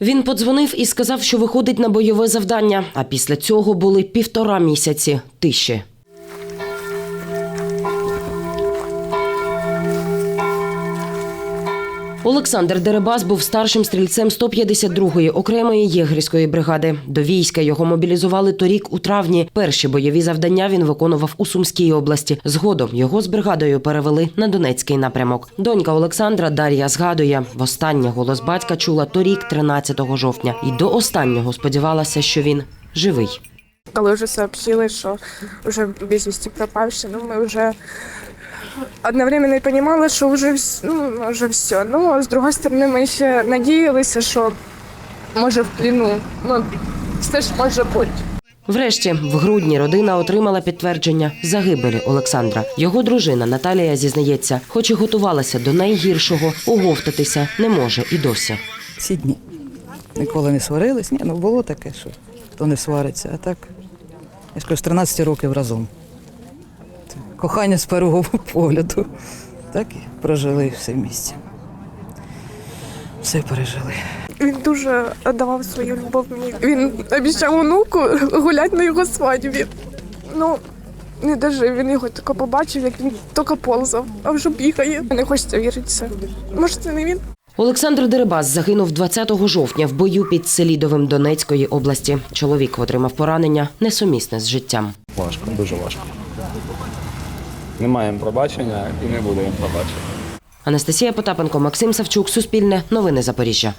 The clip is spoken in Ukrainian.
Він подзвонив і сказав, що виходить на бойове завдання. А після цього були півтора місяці тиші. Олександр Дерибас був старшим стрільцем 152-ї окремої єгерської бригади. До війська його мобілізували торік у травні. Перші бойові завдання він виконував у Сумській області. Згодом його з бригадою перевели на Донецький напрямок. Донька Олександра Дар'я згадує, востаннє голос батька чула торік, 13 жовтня, і до останнього сподівалася, що він живий. Коли вже сообщили, що вже безвісті пропавши, ну ми вже одновременно і розуміли, що вже, ну, вже все. Ну, а з другої сторони, ми ще надіялися, що може в пліну. Ну, все ж може бути. Врешті, в грудні родина отримала підтвердження загибелі Олександра. Його дружина Наталія зізнається, хоч і готувалася до найгіршого, оговтатися не може і досі. Ці дні. Ніколи не сварились. Ні, ну було таке, що хто не свариться. А так, я ж кажу, з 13 років разом. Кохання з першого погляду. Так і прожили все в місті. Все пережили. Він дуже віддавав свою любов мені. Він обіцяв онуку гуляти на його свадьбі. Ну, не дожив, він його тільки побачив, як він тільки ползав, а вже бігає. Не хочеться вірити в це. Може, це не він? Олександр Дерибас загинув 20 жовтня в бою під Селідовим Донецької області. Чоловік отримав поранення несумісне з життям. Важко, дуже важко. Не маємо пробачення і не буде їм пробачення. Анастасія Потапенко, Максим Савчук, Суспільне, Новини Запоріжжя.